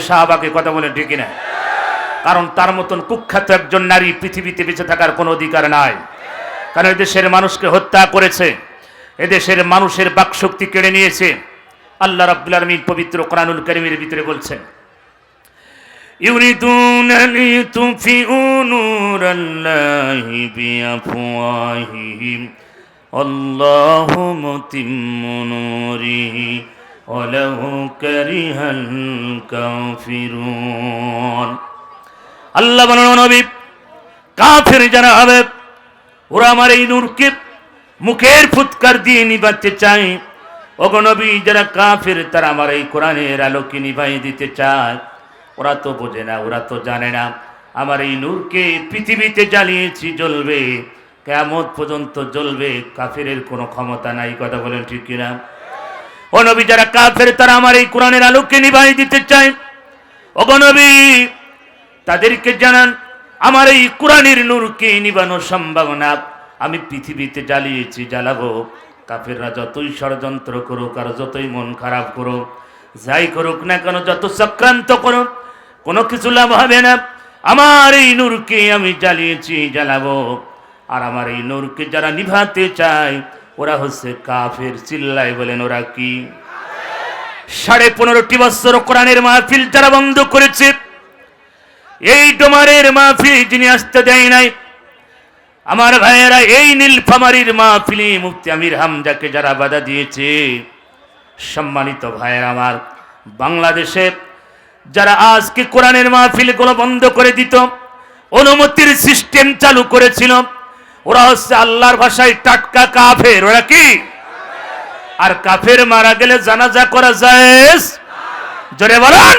সাহাবাকে কথা বলে ঠিক না কারণ তার মতন কুখ্যাত একজন নারী পৃথিবীতে বেঁচে থাকার কোনো অধিকার নাই কারণ এদেশের মানুষকে হত্যা করেছে এদেশের মানুষের বাকশক্তি কেড়ে নিয়েছে আল্লাহ রাব্বুল আলামিন পবিত্র কোরআনুল কারীমের ভিতরে বলছেন يريدون ليطفئوا نور الله بأفواههم والله متم نوره ولو كره الكافرون আল্লাহ বানানো নবী কাফের যারা হবে ওরা আমার এই নূরকে মুখের ফুৎকার দিয়ে নিবাতে চায় অগনবী যারা কাফের তারা আমার এই কোরআনের আলোকে নিভাই দিতে চায় ওরা তো বোঝে না ওরা তো জানে না আমার এই নূরকে পৃথিবীতে জ্বালিয়েছি জ্বলবে কেমন পর্যন্ত জ্বলবে কাফেরের কোনো ক্ষমতা নাই কথা বলেন ঠিক কিনা ও নবী, যারা কাফের, তারা আমার এই কোরআনের আলোকে নিভাই দিতে চায়। অগনবী তাদেরকে জানান, আমার এই কোরআনের নূরকে নিবানোর সম্ভাবনা আমি পৃথিবীতে জ্বালিয়েছি, জ্বালাবো। কাফেররা যতই ষড়যন্ত্র করুক আর যতই মন খারাপ করুক, যাই করুক না কেন, যত চক্রান্ত করুক, কোনো কিছু লাভ হবে না। আমার এই নূরকে আমি জ্বালিয়েছি, জ্বালাবো। আর আমার এই নূরকে যারা নিভাতে চায় ওরা হচ্ছে কাফের, চিল্লায় বলেন ওরা কি? সাড়ে পনেরোটি বছর কোরআনের মাহফিল যারা বন্ধ করেছে। এই ডোমারের মাহফিল যিনি আসতে দেয় নাই, আমার ভাইয়েরা, এই নীলফামারির মাহফিলি মুফতি আমির হামজাকে যারা বাধা দিয়েছে, সম্মানিত ভাইয়ের আমার, বাংলাদেশে যারা আজকে কোরআনের মাহফিলগুলো বন্ধ করে দিত, অনুমতির সিস্টেম চালু করেছিল ওরা হচ্ছে আল্লাহর ভাষায় টাটকা কাফের, ওরা কি? আর কাফের মারা গেলে জানাজা করা যায় জোরে বলেন।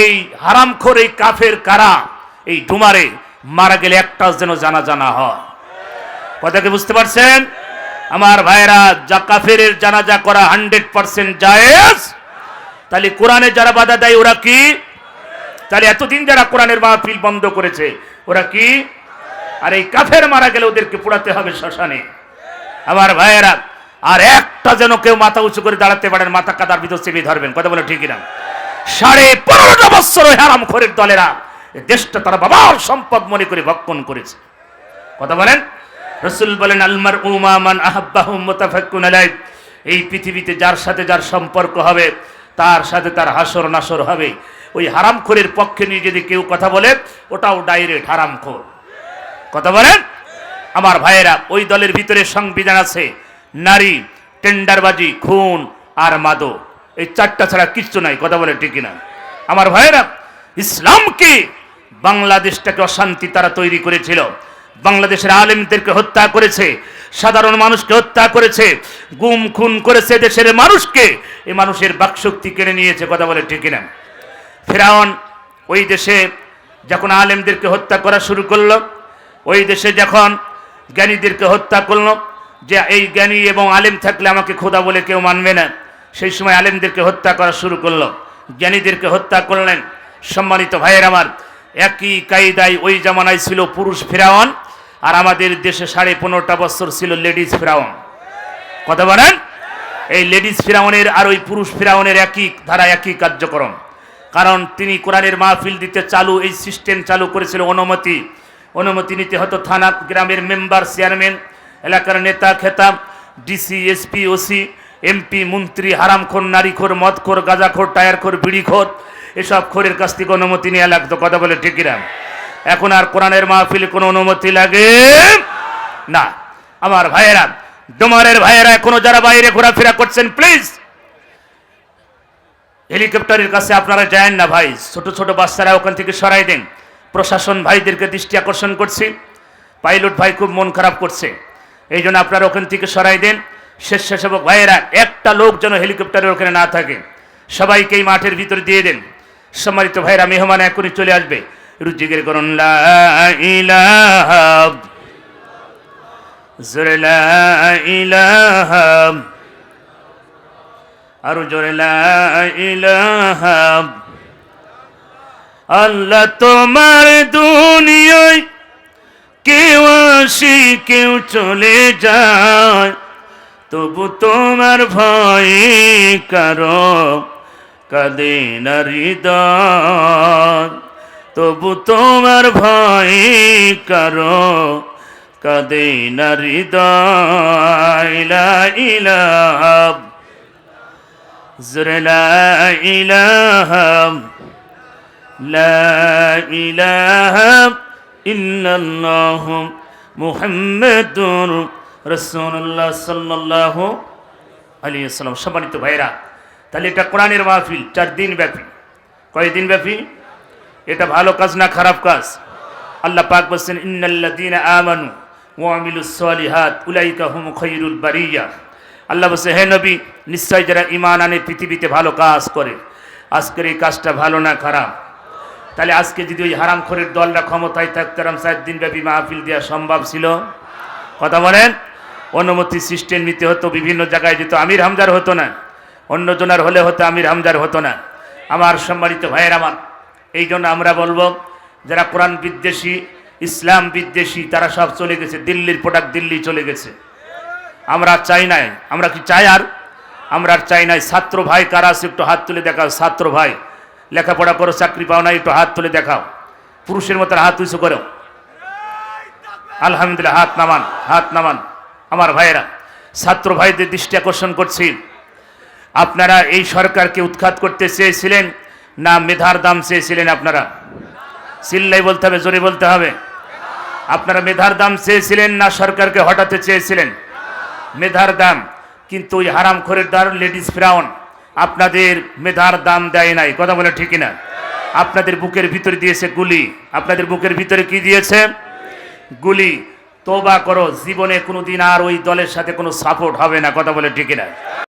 এই হারামখোর এই কাফের কারা? এই ডুমারে মারা গেলে একটা যেন জানা জানা হয়। কথাকে বুঝতে পারছেন? আমার ভাইরা যা কাফের জানাজা করা হান্ড্রেড পার্সেন্ট জায়েজ? তাহলে কোরআনে যারা বাধা দেয়, ওরা কি? তাহলে এতদিন যারা কোরআনের মাহফিল বন্ধ করেছে, ওরা কি? আর এই কাফের মারা গেলে ওদেরকে পোড়াতে হবে শ্মশানে। আমার ভাইয়েরা, আর একটা যেন কেউ মাথা উঁচু করে দাঁড়াতে পারেন মাথা কাদার ভিতর চেপে ধরবেন। কথা বলে ঠিকই না সাড়ে পনেরোটা বছর হারাম খোরের দলেরা দেশটা তারা বাবার সম্পদ মনে করে ভক্ষণ করেছে। কথা বলেন? রসুল বলেন, আলমার উমামান আহাব্বাহু মুতাফাক্কুন আলাই। এই পৃথিবীতে যার সাথে যার সম্পর্ক হবে, তার সাথে তার হাসর নাসর হবে। ওই হারামখোরের পক্ষে নিয়ে যদি কেউ কথা বলে, ওটাও ডাইরেক্ট হারামখোর কথা বলেন? আমার ভাইয়েরা, ওই দলের ভিতরে সংবিধান আছে। নারী, টেন্ডারবাজি, খুন আর মাদক। এই চারটা ছাড়া কিচ্ছু নাই, কথা বলে ঠিক না আমার ভাইয়েরা, ইসলামকে বাংলাদেশটাকে অশান্তি তারা তৈরি করেছিল। বাংলাদেশের আলেমদেরকে হত্যা করেছে, সাধারণ মানুষকে হত্যা করেছে, গুম, খুন করেছে দেশের মানুষকে। এই মানুষের বাকশক্তি কেড়ে নিয়েছে, কথা বলে ঠিক না ফেরাউন ওই দেশে যখন আলেমদেরকে হত্যা করা শুরু করল ওই দেশে যখন জ্ঞানীদেরকে হত্যা করল, যে এই জ্ঞানী এবং আলেম থাকলে আমাকে খোদা বলে কেউ মানবে না, সেই সময় আলেমদেরকে হত্যা করা শুরু করল। জ্ঞানীদেরকে হত্যা করলেন। সম্মানিত ভাইয়ের আমার, একই কায়দায় ওই জামানায় ছিল পুরুষ ফেরাওয়ান আর আমাদের দেশে সাড়ে পনেরোটা বছর ছিল লেডিস ফেরাওয়ান কথা বলেন? এই লেডিস ফিরাউনের আর ওই পুরুষ ফিরাউনের একই ধারা, একই কার্যক্রম। কারণ তিনি কোরআনের মাহফিল দিতে চালু, এই সিস্টেম চালু করেছিল অনুমতি অনুমতি নিতে হতো থানা গ্রামের মেম্বার চেয়ারম্যান, এলাকার নেতা খেতাব ডিসি, এসপি, ওসি, এমপি, মন্ত্রী, হারামখোর, নারীখোর, মদখোর, গাঁজাখোর, টায়ারখোর, বিড়িখোর, এসব খোরের কাছ থেকে অনুমতি নেওয়া লাগতো কথা বলে ঠিকিরা এখন আর কোরআনের মাহফিলে কোনো অনুমতি লাগে? না। আমার ভাইয়েরা, ডোমারের ভাইয়েরা এখনও যারা বাইরে ঘোরাফেরা করছেন, প্লিজ! হেলিকপ্টারের কাছে আপনারা যায় না ভাই। ছোট ছোট বাচ্চারা ওখান থেকে সরাই দেন। প্রশাসন ভাইদেরকে দৃষ্টি আকর্ষণ করছি। পাইলট ভাই খুব মন খারাপ করছে। এই জন্য আপনারা ওখান থেকে সরাই দেন। স্বেচ্ছাসেবক ভাইয়েরা, একটা লোক যেন হেলিকপ্টারের ওখানে না থাকে। সবাইকে এই মাঠের ভিতরে দিয়ে দেন। সম্মানিত ভাইয়েরা, মেহমান এখনই চলে আসবে। রুজিগের করুন আরও জোরে, লা ইলাহা আল্লাহ তোমার দুনিয়ায় কেউ আসি, কেউ চলে যায়। তবু তোমার ভয়ে কারও কাঁদে না হৃদয়। তবু তোমার ভয় কারও কাঁদে না হৃদয়। লা ইলাহা জোরে লা ইলাহা লা ইলাহা ইল্লাল্লাহ মুহাম্মাদুর রাসূলুল্লাহ সাল্লাল্লাহু আলাইহি সাল্লাম সম্মানিত ভাইরা তাহলে এটা কোরআনের মাহফিল, চার দিন ব্যাপী। কয়দিন ব্যাপী? এটা ভালো কাজ না খারাপ কাজ? আল্লাহ পাক বলছেন ইন্নাল্লাযীনা আমানু ওয়া আমিলুস সালিহাত উলাইকা হুম খায়রুল বারিয়া। আল্লাহ বলছে, হে নবী, নিশ্চয় যারা ঈমান আনে, পৃথিবীতে ভালো কাজ করে। আজকের এই কাজটা ভালো না খারাপ? তাহলে আজকে যদি ওই হারামখোরের দলরা ক্ষমতায় থাকতে, রাম চার দিন ব্যাপী মাহফিল দেওয়া সম্ভব ছিল? কথা বলেন? অনুমতি সিস্টেম নিতে হতো, বিভিন্ন জায়গায় যেত, আমির হামজার হতো না। অন্য জনার হলে হতো, আমির হামজার হতো না। আমার সম্মানিত ভাইয়ের আমার, এই জন্য আমরা বলব, যারা কোরআন বিদ্বেষী, ইসলাম বিদ্বেষী, তারা সব চলে গেছে। দিল্লির প্রোডাক্ট দিল্লি চলে গেছে। আমরা চাই নাই। আমরা কি চাই আর? আমরা আর চাই নাই। ছাত্র ভাই কারা আছে? একটু হাত তুলে দেখাও। ছাত্র ভাই। লেখাপড়া করো, চাকরি পাও না, একটু হাত তুলে দেখাও। পুরুষের মতো হাত উঁচু করো। আলহামদুলিল্লাহ, হাত নামান হাত নামান। আমার ভাইয়েরা, ছাত্র ভাইদের দৃষ্টি আকর্ষণ করছি। আপনারা এই সরকারকে উৎখাত করতে চেয়েছিলেন না মেধার দাম চেয়েছিলেন আপনারা? চিল্লাই বলতে হবে, জোরে বলতে হবে। আপনারা মেধার দাম চেয়েছিলেন না সরকারকে হটাতে চেয়েছিলেন? মেধার দাম, কিন্তু ওই হারাম খোরের দ্বার লেডিস ফ্রাউন। আপনাদের মেধার দাম দেয় নাই। কথা বলে ঠিক না আপনাদের বুকের ভিতরে দিয়েছে গুলি। আপনাদের বুকের ভিতরে কি দিয়েছে? গুলি। তোবা করো, জীবনে কোনো দিন আর ওই দলের সাথে কোনো সাপোর্ট হবে না। কথা বলে ঠিক না